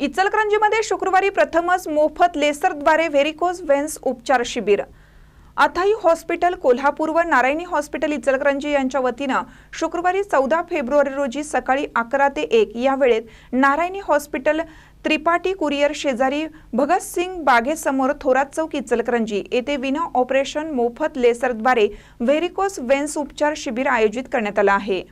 इचलकरंजीमध्ये शुक्रवारी प्रथमच मोफत लेसरद्वारे व्हेरिकोज व्हेन्स उपचार शिबिर. अथाई हॉस्पिटल कोल्हापूर व नारायणी हॉस्पिटल इचलकरंजी यांच्या वतीनं शुक्रवारी चौदा फेब्रुवारी रोजी सकाळी अकरा ते एक या वेळेत नारायणी हॉस्पिटल त्रिपाठी कुरिअर शेजारी भगतसिंग बागेसमोर थोरात चौक इचलकरंजी येथे विना ऑपरेशन मोफत लेसरद्वारे व्हेरिकोस वेन्स उपचार शिबिर आयोजित करण्यात आलं आहे.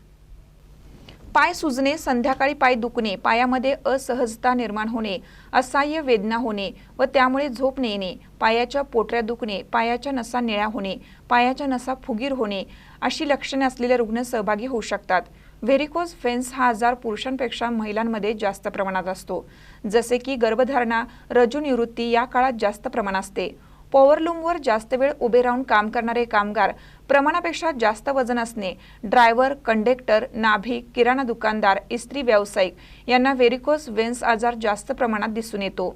पाय सुजणे संध्याकाळी पाय दुखणे पायामध्ये असहजता निर्माण होणे असहाय्य वेदना होणे व त्यामुळे झोप न येणे पायाच्या पोटऱ्या दुखणे पायाच्या नसा निळ्या होणे पायाच्या नसा फुगीर होणे अशी लक्षणे असलेले रुग्ण सहभागी होऊ शकतात. व्हेरिकोज फेन्स हा आजार पुरुषांपेक्षा महिलांमध्ये जास्त प्रमाणात असतो. जसे की गर्भधारणा रजुनिवृत्ती या काळात जास्त प्रमाण असते. पॉवरलूमवर जास्त वेळ उभे राहून काम करणारे कामगार प्रमाणापेक्षा जास्त वजन असणे ड्रायव्हर कंडक्टर नाभिक किराणा दुकानदार इस्त्री व्यावसायिक यांना व्हेरिकोस वेन्स आजार जास्त प्रमाणात दिसून येतो.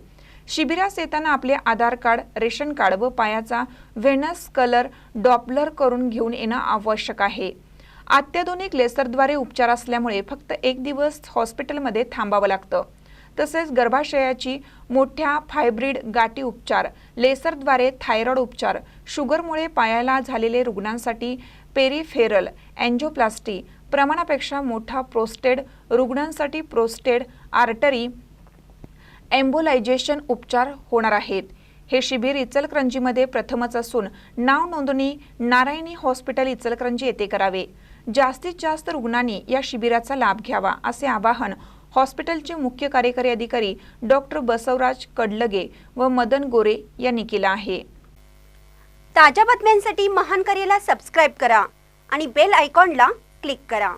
शिबिरास येताना आपले आधार कार्ड रेशन कार्ड व पायाचा व्हेनस कलर डॉपलर करून घेऊन येणं आवश्यक आहे. अत्याधुनिक लेसरद्वारे उपचार असल्यामुळे फक्त एक दिवस हॉस्पिटलमध्ये थांबावं लागतं. तसेच गर्भाशयाची मोठ्या फायब्रिड गाठी उपचार लेसरद्वारे थायरॉइड उपचार शुगरमुळे पायाला झालेले रुग्णांसाठी पेरिफेरल अँजोप्लास्टी प्रमाणापेक्षा मोठा प्रोस्टेड रुग्णांसाठी प्रोस्टेड आर्टरी एम्बोलायझेशन उपचार होणार आहेत. हे शिबिर इचलकरंजीमध्ये प्रथमच असून नाव नोंदणी नारायणी हॉस्पिटल इचलकरंजी येथे करावे. जास्तीत जास्त रुग्णांनी या शिबिराचा लाभ घ्यावा असे आवाहन हॉस्पिटलचे मुख्य कार्यकारी अधिकारी डॉक्टर बसवराज कडलगे व मदन गोरे यांनी केला आहे. ताज्या बातम्यांसाठी महान करेला सबस्क्राईब करा आणि बेल आयकॉनला क्लिक करा.